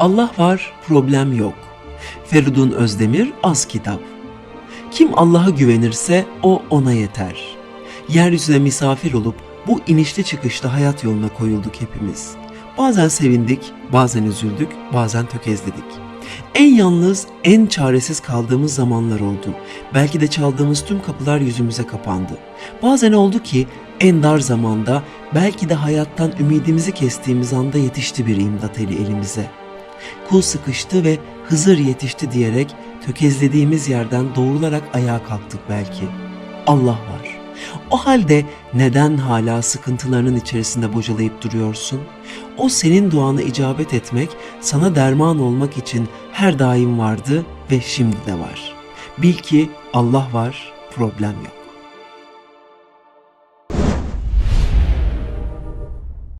Allah var, problem yok. Feridun Özdemir Az Kitap Kim Allah'a güvenirse o ona yeter. Yeryüzüne misafir olup bu inişli çıkışlı hayat yoluna koyulduk hepimiz. Bazen sevindik, bazen üzüldük, bazen tökezledik. En yalnız, en çaresiz kaldığımız zamanlar oldu. Belki de çaldığımız tüm kapılar yüzümüze kapandı. Bazen oldu ki en dar zamanda belki de hayattan ümidimizi kestiğimiz anda yetişti bir imdat eli elimize. Kul sıkıştı ve Hızır yetişti diyerek tökezlediğimiz yerden doğrularak ayağa kalktık belki. Allah var. O halde neden hala sıkıntılarının içerisinde bocalayıp duruyorsun? O senin duanı icabet etmek, sana derman olmak için her daim vardı ve şimdi de var. Bil ki Allah var, problem yok.